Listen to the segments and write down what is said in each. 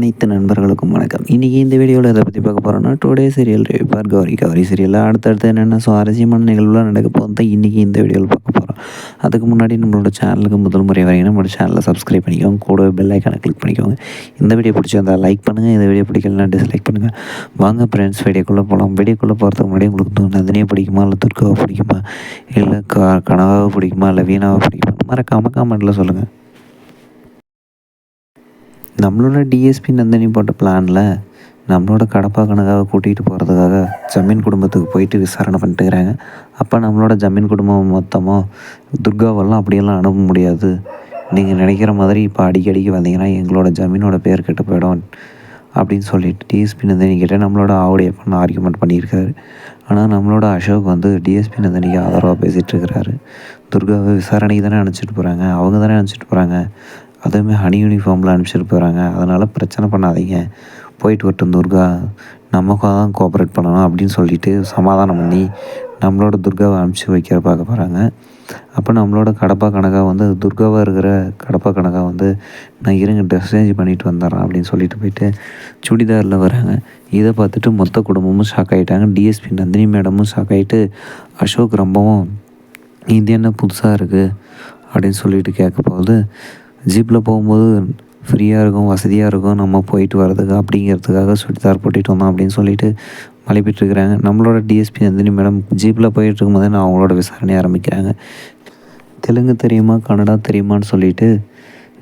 அனைத்து நண்பர்களுக்கும் வணக்கம். இன்றைக்கி இந்த வீடியோவில் எதை பற்றி பார்க்க போகிறோன்னா today serial review Gauri. Gauri சீரியலில் அடுத்தடுத்து என்னென்ன சுவாரஸ்யமான நிகழ்வுலாம் நடக்க போகுது இன்றைக்கி இந்த வீடியோவில் பார்க்க போகிறோம் அதுக்கு முன்னாடி நம்மளோட சேனலுக்கு முதல் முறை வரைக்கும் நம்மளோட சேனலை சப்ஸ்கிரைப் பண்ணிக்கோங்க. கூட பெல் ஐக்கானை கிளிக் பண்ணிக்கோங்க. இந்த வீடியோ பிடிச்சிருந்தால் லைக் பண்ணுங்கள் இந்த வீடியோ பிடிக்கலனா டிஸ்லைக் பண்ணுங்கள் வாங்க ஃப்ரெண்ட்ஸ் வீடியோக்குள்ளே போகலாம் வீடியோக்குள்ளே போகிறதுக்கு முன்னாடி உங்களுக்கு நந்தினியை பிடிக்குமா? இல்லை துர்காவை பிடிக்குமா? இல்லை கனவாவை பிடிக்குமா? இல்லை வீணாவை பிடிக்குமா? மறக்காமல் கமெண்ட்டில் சொல்லுங்கள் நம்மளோட டிஎஸ்பி நந்தினி போட்ட பிளானில் நம்மளோட கடப்பா கணக்காக கூட்டிகிட்டு போகிறதுக்காக ஜமீன் குடும்பத்துக்கு போயிட்டு விசாரணை பண்ணிட்டுக்கிறாங்க. அப்போ நம்மளோட ஜமீன் குடும்பம் மொத்தமாக துர்காவெல்லாம் அப்படியெல்லாம் அனுப்ப முடியாது. நீங்கள் நினைக்கிற மாதிரி இப்போ அடிக்கடிக்கு வந்தீங்கன்னா எங்களோட ஜமீனோட பேர் கெட்டு போயிடும் அப்படின்னு சொல்லிட்டு டிஎஸ்பி நந்தினி கிட்டே நம்மளோட ஆவுடைய பண்ண ஆர்குமெண்ட் பண்ணியிருக்காரு. ஆனால் நம்மளோட அசோக் வந்து டிஎஸ்பி நந்தினிக்கு ஆதரவாக பேசிகிட்டு இருக்கிறாரு. துர்காவை விசாரணைக்கு தானே அனுப்பிச்சிட்டு போகிறாங்க அவங்க தானே அனுப்பிச்சிட்டு போகிறாங்க அதுவுமே ஹனி யூனிஃபார்மில் அனுப்பிச்சிட்டு போகிறாங்க அதனால் பிரச்சனை பண்ணாதீங்க. போயிட்டு வரட்டும் துர்கா. நமக்காக தான் கோஆப்ரேட் பண்ணணும் அப்படின்னு சொல்லிட்டு சமாதானம் பண்ணி நம்மளோட துர்காவை அனுப்பிச்சி வைக்கிற பார்க்க போகிறாங்க அப்போ நம்மளோட கடப்பா கணக்காக வந்து துர்காவாக இருக்கிற கடப்பா கணக்காக வந்து நான் இருங்க ட்ரெஸ் சேஞ்ச் பண்ணிட்டு வந்துடுறேன் அப்படின்னு சொல்லிட்டு போயிட்டு சுடிதாரில் வராங்க. இதை பார்த்துட்டு மொத்த குடும்பமும் ஷாக் ஆகிட்டாங்க டிஎஸ்பி நந்தினி மேடமும் ஷாக் ஆகிட்டு அசோக் ரொம்பவும் இது என்ன புதுசாக இருக்குது அப்படின்னு சொல்லிட்டு கேட்க போகுது ஜீப்பில் போகும்போது ஃப்ரீயாக இருக்கும் வசதியாக இருக்கும் நம்ம போயிட்டு வர்றதுக்கு அப்படிங்கிறதுக்காக சுடிதார் போட்டுட்டு வந்தோம் அப்படின்னு சொல்லிட்டு மலைப்பிட்டுருக்குறாங்க. நம்மளோட டிஎஸ்பி நந்தினி மேடம் ஜீப்பில் போயிட்டு இருக்கும்போதே நான் அவங்களோட விசாரணை ஆரம்பிக்கிறாங்க. தெலுங்கு தெரியுமா கன்னடா தெரியுமான்னு சொல்லிட்டு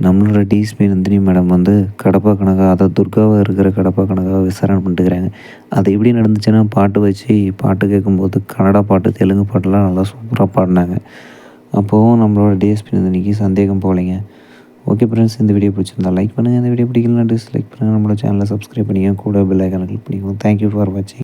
நம்மளோட டிஎஸ்பி நந்தினி மேடம் வந்து கடப்பா கணக்காக அதாவது துர்காவாக இருக்கிற கடப்பா கணக்காக விசாரணை பண்ணிட்டுக்கிறாங்க அது எப்படி நடந்துச்சுன்னா பாட்டு வச்சு பாட்டு கேட்கும்போது கன்னடா பாட்டு தெலுங்கு பாட்டெல்லாம் நல்லா சூப்பராக பாடினாங்க. அப்போவும் நம்மளோட டிஎஸ்பி நந்தினிக்கு சந்தேகம் போகலைங்க. ஓகே ஃப்ரெண்ட்ஸ் இந்த வீடியோ பிடிச்சிருந்தா லைக் பண்ணுங்கள் இந்த வீடியோ பிடிக்கலனா டிஸ்லைக் பண்ணுங்கள் நம்மளோட சேனலை சப்ஸ்கிரைப் பண்ணிக்கோங்க. கூட பெல் ஐக்கான கிளிக் பண்ணிக்கோங்க. தேங்க்யூ ஃபார் வாட்சிங்